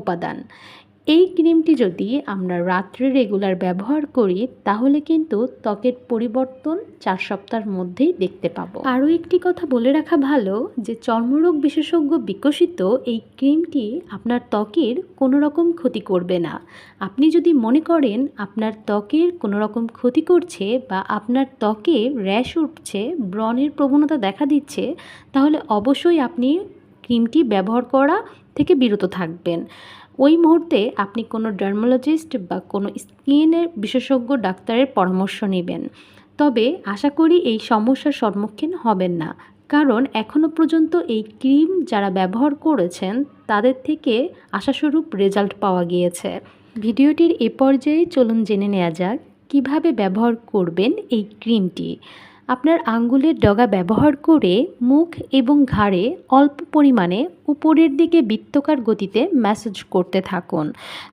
উপাদান। এই ক্রিমটি যদি আমরা রাত্রে রেগুলার ব্যবহার করি, তাহলে কিন্তু ত্বকের পরিবর্তন চার সপ্তাহের মধ্যেই দেখতে পাবো। আরও একটি কথা বলে রাখা ভালো যে, চর্মরোগ বিশেষজ্ঞ বিকশিত এই ক্রিমটি আপনার ত্বকের কোনো রকম ক্ষতি করবে না। আপনি যদি মনে করেন আপনার ত্বকের কোনো রকম ক্ষতি করছে বা আপনার ত্বকে র্যাশ উঠছে, ব্রণের প্রবণতা দেখা দিচ্ছে, তাহলে অবশ্যই আপনি ক্রিমটি ব্যবহার করা থেকে বিরত থাকবেন। ওই মুহূর্তে আপনি কোনো ডার্মোলজিস্ট বা কোনো স্কিনের বিশেষজ্ঞ ডাক্তারের পরামর্শ নেবেন। তবে আশা করি এই সমস্যার সম্মুখীন হবেন না। কারণ এখনও পর্যন্ত এই ক্রিম যারা ব্যবহার করেছেন, তাদের থেকে আশাস্বরূপ রেজাল্ট পাওয়া গিয়েছে। ভিডিওটির এ পর্যায়ে চলুন জেনে নেওয়া যাক, কীভাবে ব্যবহার করবেন এই ক্রিমটি। আপনার আঙ্গুলের ডগা ব্যবহার করে মুখ এবং ঘাড়ে অল্প পরিমাণে উপরের দিকে বৃত্তকার গতিতে ম্যাসেজ করতে থাকুন।